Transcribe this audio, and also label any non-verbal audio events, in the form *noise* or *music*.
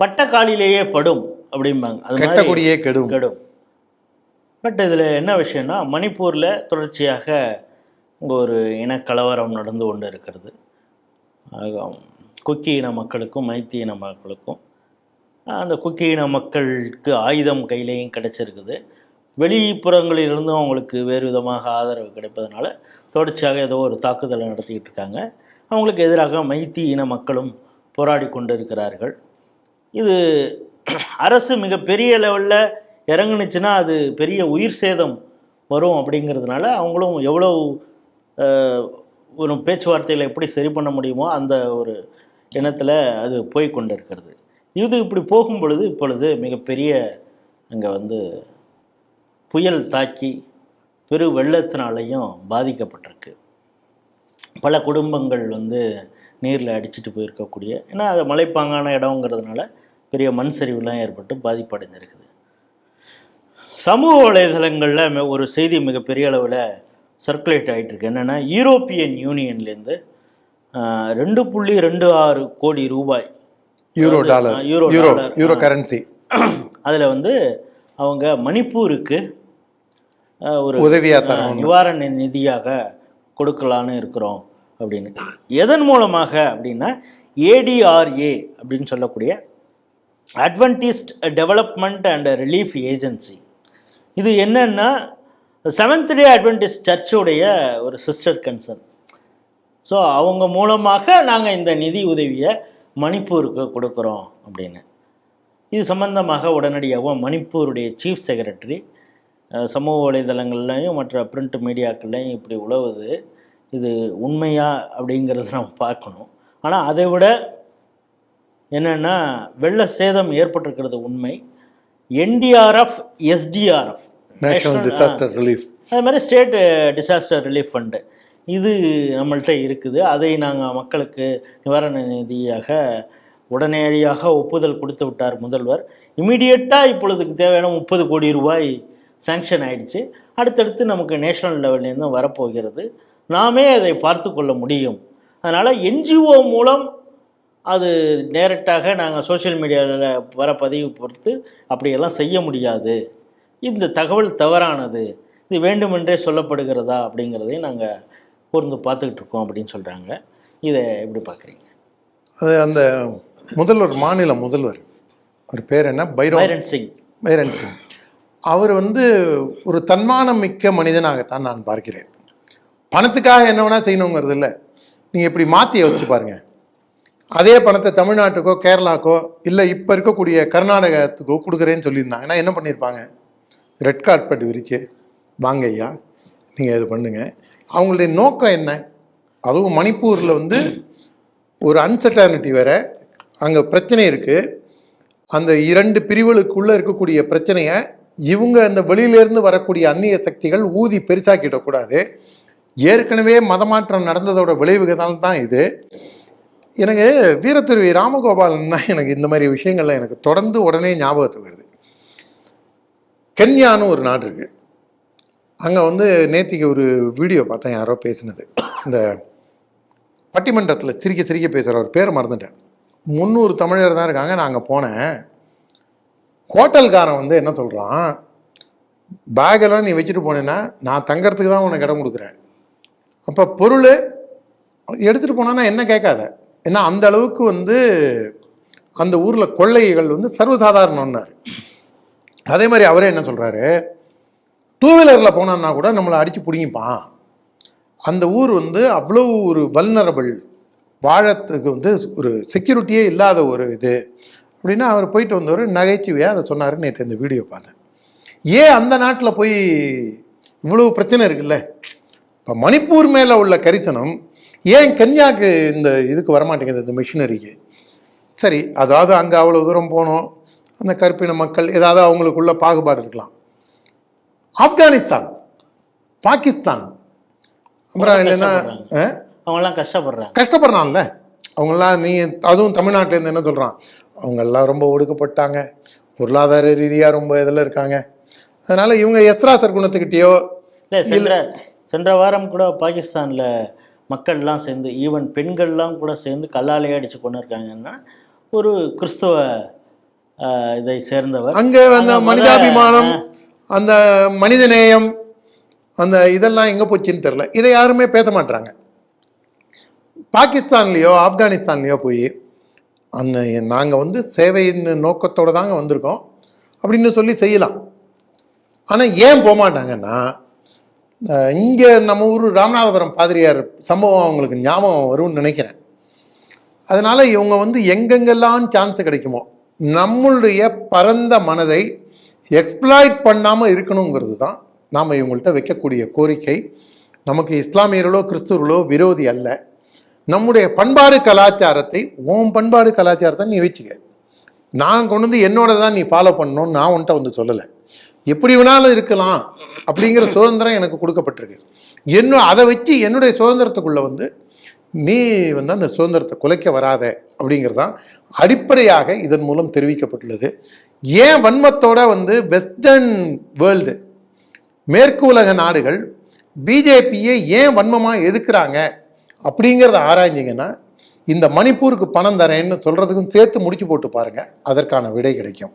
பட்ட காலிலேயே படும் அப்படிம்பாங்க. அது கெட்ட மாதிரி கொடியே கெடும். கெடும். பட் இதில் என்ன விஷயம்னா மணிப்பூரில் தொடர்ச்சியாக இங்கே ஒரு இனக்கலவரம் நடந்து கொண்டு இருக்கிறது. குக்கி இன மக்களுக்கும் மைத்தி இன மக்களுக்கும் அந்த குக்கி இன மக்களுக்கு ஆயுதம் கையிலையும் கிடைச்சிருக்குது. வெளிப்புறங்களிலிருந்தும் அவங்களுக்கு வேறு விதமாக ஆதரவு கிடைப்பதனால தொடர்ச்சியாக ஏதோ ஒரு தாக்குதலை நடத்திக்கிட்டு இருக்காங்க. அவங்களுக்கு எதிராக மைத்தி இன மக்களும் போராடி கொண்டு இருக்கிறார்கள் இது *clears throat* அரசு மிகப்பெரிய லெவலில் இறங்குனுச்சுன்னா அது பெரிய உயிர் சேதம் வரும் அப்படிங்கிறதுனால அவங்களும் எவ்வளோ ஒரு பேச்சுவார்த்தையில் எப்படி சரி பண்ண முடியுமோ அந்த ஒரு இனத்தில் அது போய் கொண்டு இருக்கிறது இது இப்படி போகும் பொழுது இப்பொழுது மிகப்பெரிய அங்கே வந்து புயல் தாக்கி பெரு வெள்ளத்தினாலையும் பாதிக்கப்பட்டிருக்கு. பல குடும்பங்கள் வந்து நீரில் அடிச்சிட்டு போயிருக்கக்கூடிய ஏன்னா அது மலைப்பாங்கான இடங்கிறதுனால பெரிய மண் சரிவுலாம் ஏற்பட்டு பாதிப்படைஞ்சிருக்குது. சமூக வலைதளங்களில் ஒரு செய்தி மிகப்பெரிய அளவில் சர்க்குலேட் ஆகிட்டு இருக்கு என்னென்னா யூரோப்பியன் யூனியன்லேருந்து ரெண்டு புள்ளி ரெண்டு ஆறு கோடி ரூபாய் euro dollar. Euro euro dollar, euro ஆ. கரன்சி. அதில் வந்து அவங்க மணிப்பூருக்கு ஒரு உதவியா அஹ், தரோம் நிவாரண நிதியாக கொடுக்கலான்னு இருக்கிறோம் அப்படின்னு. எதன் மூலமாக அப்படின்னா ஏடிஆர்ஏ அப்படின்னு சொல்லக்கூடிய Adventist development and relief agency இது என்னென்னா செவன்த் டே அட்வென்டிஸ்ட் சர்ச்சுடைய ஒரு சிஸ்டர் கன்சர்ன் ஸோ அவங்க மூலமாக நாங்கள் இந்த நிதி உதவியை மணிப்பூருக்கு கொடுக்குறோம் அப்படின்னு. இது சம்பந்தமாக உடனடியாகவும் மணிப்பூருடைய சீஃப் செக்ரட்டரி சமூக வலைதளங்கள்லையும் மற்ற பிரிண்ட் மீடியாக்கள்லையும் இப்படி உழவுது. இது உண்மையா அப்படிங்கிறத நம்ம பார்க்கணும். ஆனால் அதை விட என்னென்னா வெள்ள சேதம் ஏற்பட்டிருக்கிறது உண்மை. NDRF SDRF national disaster relief அது மாதிரி ஸ்டேட் டிசாஸ்டர் ரிலீஃப் ஃபண்டு இது நம்மள்ட்ட இருக்குது. அதை நாங்கள் மக்களுக்கு நிவாரண நிதியாக உடனடியாக ஒப்புதல் கொடுத்து விட்டார் முதல்வர். இமீடியட்டாக இப்பொழுதுக்கு தேவையான முப்பது கோடி ரூபாய் சாங்ஷன் ஆயிடுச்சு. அடுத்தடுத்து நமக்கு நேஷனல் லெவல்லேருந்து வரப்போகிறது. நாமே அதை பார்த்து கொள்ள முடியும். அதனால் என்ஜிஓ மூலம் அது டைரெக்டாக நாங்கள் சோஷியல் மீடியாவில் வர பதிவு பொறுத்து அப்படியெல்லாம் செய்ய முடியாது. இந்த தகவல் தவறானது. இது வேண்டுமென்றே சொல்லப்படுகிறதா அப்படிங்கிறதையும் நாங்கள் கூர்ந்து பார்த்துக்கிட்டு இருக்கோம் அப்படின்னு சொல்கிறாங்க இதை எப்படி பார்க்குறீங்க? அது அந்த முதல்வர் மாநில முதல்வர் அவர் பேர் என்ன? பைரன் சிங். பைரன் சிங். அவர் வந்து ஒரு தன்மானம் மிக்க மனிதனாகத்தான் நான் பார்க்கிறேன். பணத்துக்காக என்ன வேணா செய்யணுங்கிறது இல்லை. நீங்கள் இப்படி மாற்றி யோசிச்சு பாருங்க. அதே பணத்தை தமிழ்நாட்டுக்கோ கேரளாக்கோ இல்லை இப்போ இருக்கக்கூடிய கர்நாடகத்துக்கோ கொடுக்குறேன்னு சொல்லியிருந்தாங்கன்னா என்ன பண்ணியிருப்பாங்க ரெட் கார்பெட் விரிச்சு வாங்க ஐயா நீங்கள் இது பண்ணுங்கள் அவங்களுடைய நோக்கம் என்ன? அதுவும் மணிப்பூரில் வந்து ஒரு அன்சர்டானிட்டி வேற அங்கே பிரச்சனை இருக்குது அந்த இரண்டு பிரிவுகளுக்குள்ளே இருக்கக்கூடிய பிரச்சனையை இவங்க அந்த வெளியிலேருந்து வரக்கூடிய அந்நிய சக்திகள் ஊதி பெருசாக்கிடக்கூடாது. ஏற்கனவே மதமாற்றம் நடந்ததோட விளைவுகள் தான் இது. எனக்கு வீரத்துருவி ராமகோபாலன்னா எனக்கு இந்த மாதிரி விஷயங்கள்லாம் எனக்கு தொடர்ந்து உடனே ஞாபகத்துக்கு வருது. கென்யான்னு ஒரு நாடு இருக்கு. அங்கே வந்து நேத்திக்கு ஒரு வீடியோ பார்த்தேன் யாரோ பேசினது. இந்த பட்டிமன்றத்தில் சிரிக்க சிரிக்க பேசுகிற ஒரு பேர் மறந்துட்டேன். முந்நூறு தமிழர் தான் இருக்காங்க நான் அங்கே போனேன். ஹோட்டல்காரன் வந்து என்ன சொல்கிறான் பேக்கெல்லாம் நீ வச்சுட்டு போனேன்னா நான் தங்கறதுக்கு தான் உனக்கு இடம் கொடுக்குறேன். அப்போ பொருள் எடுத்துகிட்டு போனா என்ன கேட்காத? ஏன்னா அந்த அளவுக்கு வந்து அந்த ஊரில் கொள்ளைகள் வந்து சர்வசாதாரணம்னார் அதே மாதிரி அவரே என்ன சொல்கிறாரு டூ வீலரில் போனான்னா கூட நம்மளை அடித்து பிடிங்கிப்பான். அந்த ஊர் வந்து அவ்வளோ ஒரு வல்னரபிள் வாழத்துக்கு வந்து ஒரு செக்யூரிட்டியே இல்லாத ஒரு இது. அப்படின்னா அவர் போயிட்டு வந்தவர் நகைச்சுவையாக அதை சொன்னார் நேற்று இந்த வீடியோ பார்த்தேன். ஏன் அந்த நாட்டில் போய் இவ்வளோ பிரச்சனை இருக்குல்ல? இப்போ மணிப்பூர் மேலே உள்ள கரிசனம் ஏன் கன்யாக்கு இந்த இதுக்கு வரமாட்டேங்குது இந்த மிஷினரிக்கு சரி அதாவது அங்கே அவ்வளோ தூரம் போனோம். அந்த கருப்பின மக்கள் ஏதாவது அவங்களுக்குள்ள பாகுபாடு இருக்கலாம். ஆப்கானிஸ்தான் பாகிஸ்தான். அப்புறம் இல்லைன்னா ஆ? அவங்கெல்லாம் கஷ்டப்படுறாங்க. கஷ்டப்படுறான்ல அவங்கெல்லாம் நீ அதுவும் தமிழ்நாட்டிலேருந்து என்ன சொல்கிறான் அவங்கெல்லாம் ரொம்ப ஒடுக்கப்பட்டாங்க. பொருளாதார ரீதியாக ரொம்ப இதில் இருக்காங்க. அதனால் இவங்க எஸ்ரா சர்க்குணத்துக்கிட்டேயோ இல்லை சென்ற சென்ற வாரம் கூட பாகிஸ்தானில் மக்கள்லாம் சேர்ந்து ஈவன் பெண்கள்லாம் கூட சேர்ந்து கல்லாலேயே அடித்து கொண்டு இருக்காங்கன்னா ஒரு கிறிஸ்தவ இதை சேர்ந்தவர். அங்க அந்த மனிதாபிமானம் அந்த மனிதநேயம் அந்த இதெல்லாம் எங்க போச்சுன்னு தெரியல இதை யாருமே பேச மாட்டாங்க பாகிஸ்தான்லயோ ஆப்கானிஸ்தான்லயோ போய் அந்த நாங்கள் வந்து சேவையின் நோக்கத்தோட தாங்க வந்திருக்கோம். அப்படின்னு சொல்லி செய்யலாம். ஆனால் ஏன் போக மாட்டாங்கன்னா இங்கே நம்ம ஊர் ராமநாதபுரம் பாதிரியார் சம்பவம் அவங்களுக்கு ஞாபகம் வரும்னு நினைக்கிறேன். அதனால் இவங்க வந்து எங்கெங்கெல்லாம் சான்ஸ் கிடைக்குமோ நம்மளுடைய பரந்த மனதை எக்ஸ்ப்ளாய்ட் பண்ணாமல் இருக்கணுங்கிறது தான் நாம் இவங்கள்ட்ட வைக்கக்கூடிய கோரிக்கை. நமக்கு இஸ்லாமியர்களோ கிறிஸ்துவர்களோ விரோதி அல்ல. நம்முடைய பண்பாடு கலாச்சாரத்தை உன் பண்பாடு கலாச்சாரத்தை நீ வச்சுக்க. நான் கொண்டு வந்து என்னோட தான் நீ ஃபாலோ பண்ணணும்னு நான் உன்ட்ட வந்து சொல்லலை. எப்படி வேணாலும் இருக்கலாம் அப்படிங்கிற சுதந்திரம் எனக்கு கொடுக்கப்பட்டிருக்கு. என்ன அதை வச்சு என்னுடைய சுதந்திரத்துக்குள்ளே வந்து நீ வந்து அந்த சுதந்திரத்தை குலைக்க வராத அப்படிங்கிறது தான் அடிப்படையாக இதன் மூலம் தெரிவிக்கப்பட்டுள்ளது. ஏன் வன்மத்தோட வந்து வெஸ்டர்ன் வேர்ல்டு மேற்கு உலக நாடுகள் பிஜேபியை ஏன் வன்மமாக எதுக்குறாங்க அப்படிங்கிறத ஆராய்ஞ்சிங்கன்னா இந்த மணிப்பூருக்கு பணம் தரேன்னு சொல்கிறதுக்கும் சேர்த்து முடிச்சு போட்டு பாருங்கள் அதற்கான விடை கிடைக்கும்.